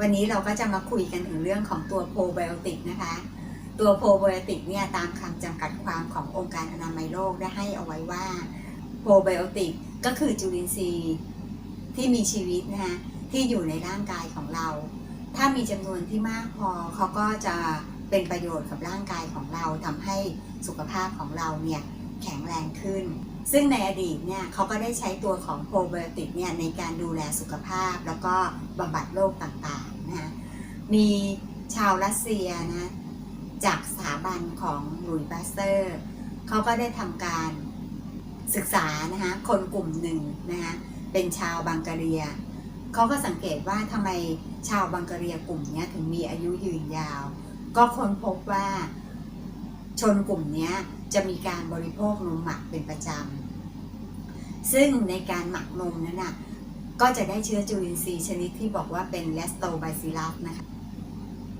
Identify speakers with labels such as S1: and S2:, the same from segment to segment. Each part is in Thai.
S1: วันนี้เราก็จะมาคุยกันถึงเรื่องของตัวโปรไบโอติกนะคะ ตัวโปรไบโอติกเนี่ยตามคำจำกัดความขององค์การอนามัยโลกได้ให้เอาไว้ว่าโปรไบโอติกก็คือจุลินทรีย์ที่มีชีวิตนะคะที่อยู่ในร่างกายของเรา ถ้ามีจำนวนที่มากพอเขาก็จะเป็นประโยชน์กับร่างกายของเราทำให้สุขภาพของเราเนี่ยแข็งแรงขึ้น ซึ่งในอดีตเนี่ยเขาก็ได้ใช้ตัวของโปรไบโอติกเนี่ยในการดูแลสุขภาพ แล้วก็บำบัดโรคต่างๆนะคะมีชาวรัสเซียนะจากสถาบันของหลุยบาสเตอร์เขาก็ได้ทำการศึกษานะคะคนกลุ่มหนึ่งนะคะเป็นชาวบังกาเรียเขาก็สังเกตว่าทำไมชาวบังกาเรียกลุ่มนี้ถึงมีอายุยืนยาว ก็ค้นพบว่าชนกลุ่มนี้จะมีการบริโภคนมหมักเป็นประจำ ซึ่งในการหมักนมนั้นน่ะก็จะได้เชื้อจุลินทรีย์ชนิดที่บอกว่าเป็นเลสโตไบซิลัสนะคะ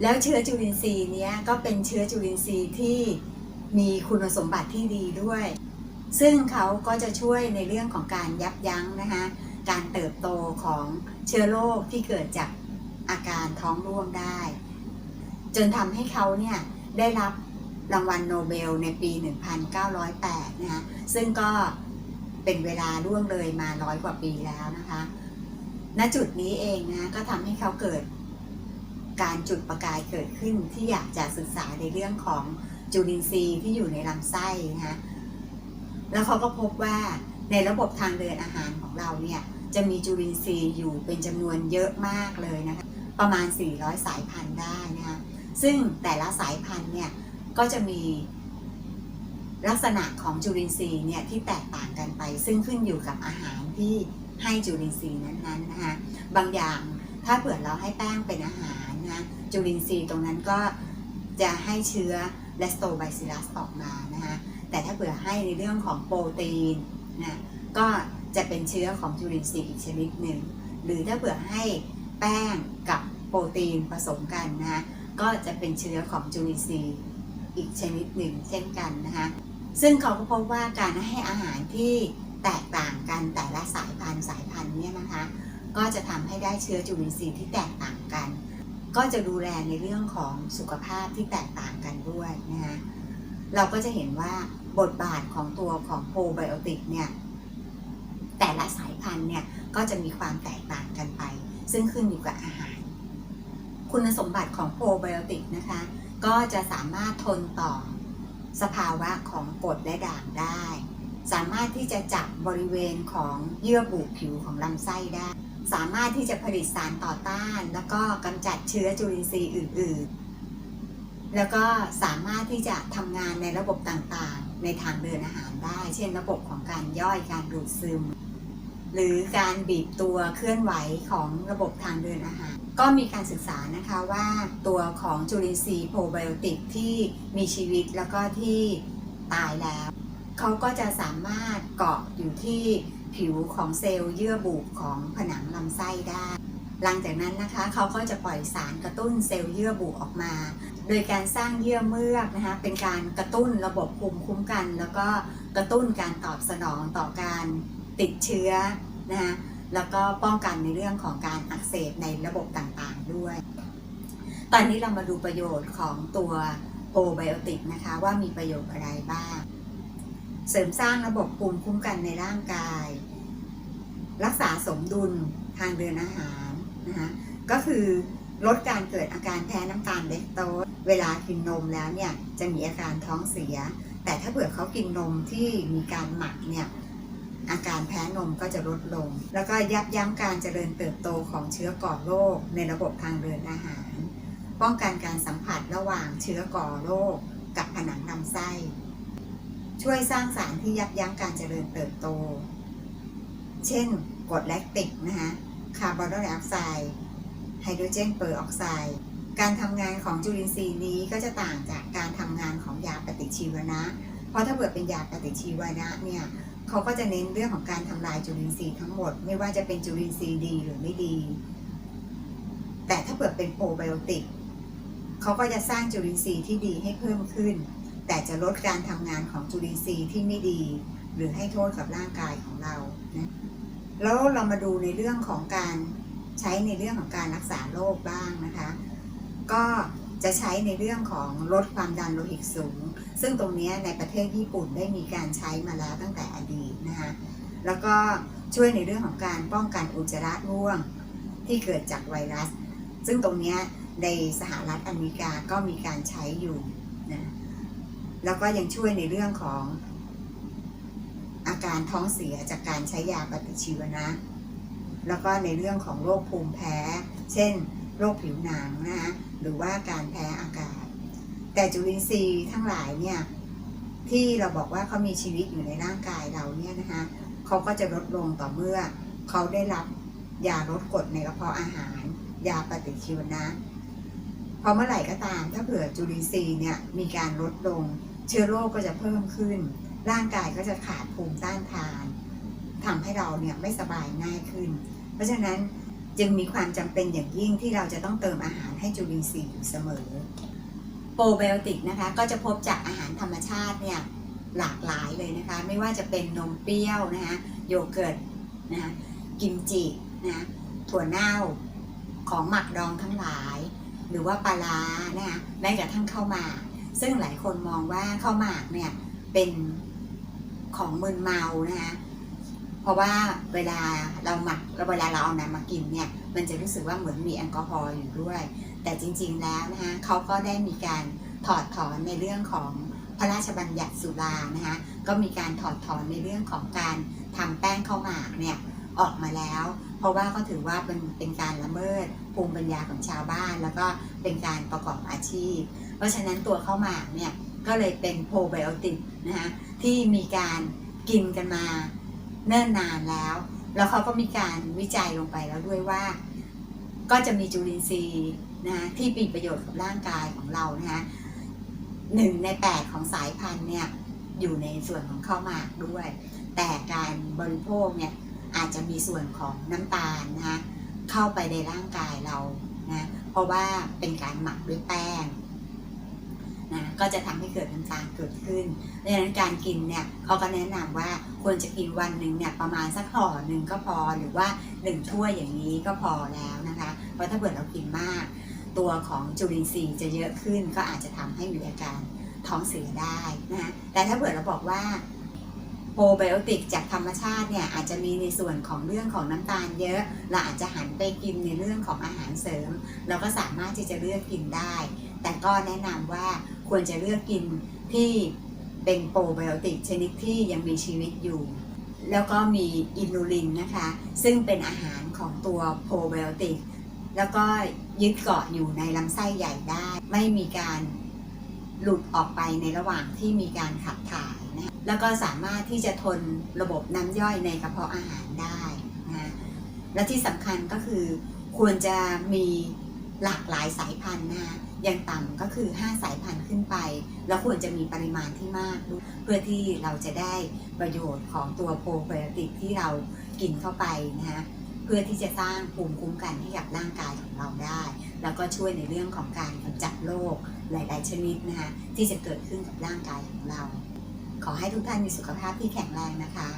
S1: แล้วเชื้อจุลินทรีย์เนี้ยก็เป็นเชื้อจุลินทรีย์ที่มีคุณสมบัติที่ดีด้วย ซึ่งเขาก็จะช่วยในเรื่องของการยับยั้งนะคะการเติบโตของเชื้อโรคที่เกิดจากอาการท้องร่วงได้ จนทำให้เขาเนี่ยได้รับรางวัลโนเบลในปี 1908 นะคะซึ่งก็ เป็นเวลาล่วงเลยมาร้อยกว่าปีแล้วนะคะ ณจุดนี้เองนะก็ทำให้เขาเกิดการจุดประกายเกิดขึ้นที่อยากจะศึกษาในเรื่องของจุลินทรีย์ที่อยู่ในลำไส้นะคะแล้วเขาก็พบว่าในระบบทางเดินอาหารของเราเนี่ยจะมีจุลินทรีย์อยู่เป็นจำนวนเยอะมากเลยนะคะประมาณ 400 สายพันธุ์ได้นะคะซึ่งแต่ละสายพันธุ์เนี่ยก็จะมี ลักษณะของจุลินทรีย์เนี่ยที่แตกต่างกันไป ซึ่งขึ้นอยู่กับอาหารที่ให้จุลินทรีย์นั้นๆนะคะบางอย่างถ้าเผื่อเราให้แป้งเป็นอาหารนะจุลินทรีย์ตรงนั้นก็จะให้เชื้อเลสโตไบซิลัสออกมานะคะแต่ถ้าเผื่อให้ในเรื่องของโปรตีนนะก็จะเป็นเชื้อของจุลินทรีย์อีกชนิดหนึ่ง หรือถ้าเผื่อให้แป้งกับโปรตีนผสมกันนะคะก็จะเป็นเชื้อของจุลินทรีย์อีกชนิดหนึ่งเช่นกันนะคะ ซึ่งเขาก็พบว่าการให้อาหารที่แตกต่างกันแต่ละสายพันธุ์สายพันธุ์เนี่ยนะคะ ก็จะทำให้ได้เชื้อจุลินทรีย์ที่แตกต่างกัน ก็จะดูแลในเรื่องของสุขภาพที่แตกต่างกันด้วยนะคะเราก็จะเห็นว่าบทบาทของตัวของโปรไบโอติกเนี่ยแต่ละสายพันธุ์เนี่ยก็จะมีความแตกต่างกันไป ซึ่งขึ้นอยู่กับอาหาร คุณสมบัติของโปรไบโอติกนะคะ ก็จะสามารถทนต่อ สภาวะของกรดและด่างได้ สามารถที่จะจับบริเวณของเยื่อบุผิวของลำไส้ได้ สามารถที่จะผลิตสารต่อต้าน แล้วก็กำจัดเชื้อจุลินทรีย์อื่น ๆ แล้วก็สามารถที่จะทำงานในระบบต่างๆ ในทางเดินอาหารได้ เช่น ระบบของการย่อยการดูดซึม หรือการบีบตัวเคลื่อนไหวของระบบทางเดินอาหาร ก็มีการศึกษานะคะว่าตัวของจุลินทรีย์โปรไบโอติกที่มีชีวิตแล้วก็ที่ตายแล้วเขาก็จะสามารถเกาะอยู่ที่ผิวของเซลล์เยื่อบุของผนังลำไส้ได้ หลังจากนั้นนะคะเขาก็จะปล่อยสารกระตุ้นเซลล์เยื่อบุออกมา โดยการสร้างเยื่อเมือกนะคะเป็นการกระตุ้นระบบภูมิคุ้มกัน แล้วก็กระตุ้นการตอบสนองต่อการ ติดเชื้อนะคะแล้วก็ป้องกันในเรื่องของการอักเสบในระบบต่างๆด้วย ตอนนี้เรามาดูประโยชน์ของตัวโปรไบโอติกนะคะว่ามีประโยชน์อะไรบ้าง เสริมสร้างระบบภูมิคุ้มกันในร่างกาย รักษาสมดุลทางเดินอาหารนะคะก็คือลดการเกิดอาการแพ้น้ำตาลเลคโตสเวลากินนมแล้วเนี่ยจะมีอาการท้องเสีย แต่ถ้าเผื่อเขากินนมที่มีการหมักเนี่ย อาการแพ้นมก็จะลดลง แล้วก็ยับยั้งการเจริญเติบโตของเชื้อก่อโรคในระบบทางเดินอาหาร ป้องกันการสัมผัสระหว่างเชื้อก่อโรคกับผนังลำไส้ ช่วยสร้างสารที่ยับยั้งการเจริญเติบโต เช่นกรดแลคติกนะคะคาร์บอนไดออกไซด์ไฮโดรเจนเปอร์ออกไซด์การทำงานของจุลินทรีย์นี้ก็จะต่างจากการทำงานของยาปฏิชีวนะ เพราะถ้าเกิดเป็นยาปฏิชีวนะเนี่ย เขาก็จะเน้นเรื่องของการทำลายจุลินทรีย์ทั้งหมด ไม่ว่าจะเป็นจุลินทรีย์ดีหรือไม่ดี แต่ถ้าเกิดเป็นโปรไบโอติกเขาก็จะสร้างจุลินทรีย์ที่ดีให้เพิ่มขึ้น แต่จะลดการทำงานของจุลินทรีย์ที่ไม่ดี หรือให้โทษกับร่างกายของเรานะแล้วเรามาดูในเรื่องของการใช้ในเรื่องของการรักษาโรคบ้างนะคะ ก็จะใช้ในเรื่องของลดความดันโลหิตสูง ซึ่งตรงนี้ในประเทศญี่ปุ่นได้มีการใช้มาแล้วตั้งแต่อด แล้วก็ช่วยในเรื่องของการป้องกันอุจจาระร่วงที่เกิดจากไวรัส ซึ่งตรงนี้ในสหรัฐอเมริกาก็มีการใช้อยู่นะแล้วก็ยังช่วยในเรื่องของอาการท้องเสียจากการใช้ยาปฏิชีวนะ แล้วก็ในเรื่องของโรคภูมิแพ้ เช่น โรคผิวหนังนะคะหรือว่าการแพ้อากาศ แต่จุลินทรีย์ทั้งหลายเนี่ยที่เราบอกว่าเขามีชีวิตอยู่ในร่างกายเราเนี่ยนะคะ เขาก็จะลดลงต่อเมื่อเขาได้รับยาลดกรดในกระเพาะอาหาร ยาปฏิชีวนะพอเมื่อไหร่ก็ตาม ถ้าเผื่อจุลินทรีย์เนี่ยมีการลดลง เชื้อโรคก็จะเพิ่มขึ้น ร่างกายก็จะขาดภูมิต้านทานทำให้เราเนี่ยไม่สบายง่ายขึ้น เพราะฉะนั้นจึงมีความจำเป็นอย่างยิ่งที่เราจะต้องเติมอาหารให้จุลินทรีย์อยู่เสมอ โปรไบโอติกนะคะก็จะพบจากอาหารธรรมชาติเนี่ย หลากหลายเลยนะคะ ไม่ว่าจะเป็นนมเปรี้ยวนะคะโยเกิร์ตนะคะกิมจินะถั่วเน่าของหมักดองทั้งหลาย หรือว่าปลาร้านะคะแม้กระทั่งข้าวหมากซึ่งหลายคนมองว่าข้าวหมากเนี่ยเป็นของมึนเมานะคะเพราะว่าเวลาเราหมักเราเวลาเราเอาน้ำมากินเนี่ยมันจะรู้สึกว่าเหมือนมีแอลกอฮอล์อยู่ด้วย แต่จริงๆแล้วนะคะเขาก็ได้มีการถอดถอนในเรื่องของ พระราชบัญญัติสุรานะคะก็มีการถอดถอนในเรื่องของการทำแป้งข้าวหมากเนี่ยออกมาแล้ว เพราะว่าก็ถือว่าเป็นเป็นการละเมิดภูมิปัญญาของชาวบ้าน แล้วก็เป็นการประกอบอาชีพ เพราะฉะนั้นตัวข้าวหมากเนี่ยก็เลยเป็นโปรไบโอติกนะคะที่มีการกินกันมาเนิ่นนานแล้ว แล้วเขาก็มีการวิจัยลงไปแล้วด้วยว่า ก็จะมีจุลินทรีย์นะที่มีประโยชน์กับร่างกายของเรานะคะ หนึ่งในแปดของสายพันธุ์เนี่ยอยู่ในส่วนของข้าวหมากด้วย แต่การบริโภคเนี่ยอาจจะมีส่วนของน้ำตาลนะคะเข้าไปในร่างกายเรานะเพราะว่าเป็นการหมักด้วยแป้งนะก็จะทำให้เกิดน้ำตาลเกิดขึ้นดังนั้นการกินเนี่ยเขาก็แนะนำว่าควรจะกินวันหนึ่งเนี่ยประมาณสักห่อหนึ่งก็พอหรือว่าหนึ่งถ้วยอย่างนี้ก็พอแล้วนะคะเพราะถ้าเกิดเรากินมาก ตัวของจุลินทรีย์จะเยอะขึ้น ก็อาจจะทำให้มีอาการท้องเสียได้นะคะแต่ถ้าเกิดเราบอกว่าโปรไบโอติกจากธรรมชาติเนี่ยอาจจะมีในส่วนของเรื่องของน้ำตาลเยอะ เราอาจจะหันไปกินในเรื่องของอาหารเสริม เราก็สามารถที่จะเลือกกินได้ แต่ก็แนะนำว่าควรจะเลือกกินที่เป็นโปรไบโอติกชนิดที่ยังมีชีวิตอยู่ แล้วก็มีอินูลินนะคะ ซึ่งเป็นอาหารของตัวโปรไบโอติก แล้วก็ ยึดเกาะอยู่ในลำไส้ใหญ่ได้ ไม่มีการหลุดออกไปในระหว่างที่มีการขับถ่ายนะคะแล้วก็สามารถที่จะทนระบบน้ำย่อยในกระเพาะอาหารได้นะและที่สำคัญก็คือควรจะมีหลากหลายสายพันธุ์นะคะอย่างต่ำก็คือ 5 สายพันธุ์ขึ้นไป แล้วควรจะมีปริมาณที่มาก เพื่อที่เราจะได้ประโยชน์ของตัวโปรไบโอติกที่เรากินเข้าไปนะคะ พื่อที่จะสร้างภูมิคุ้มกันให้กับร่างกายของเราได้ แล้วก็ช่วยในเรื่องของการกำจัดโรคหลาย ๆ ชนิดนะคะที่จะเกิดขึ้นกับร่างกายของเรา ขอให้ทุกท่านมีสุขภาพที่แข็งแรงนะคะ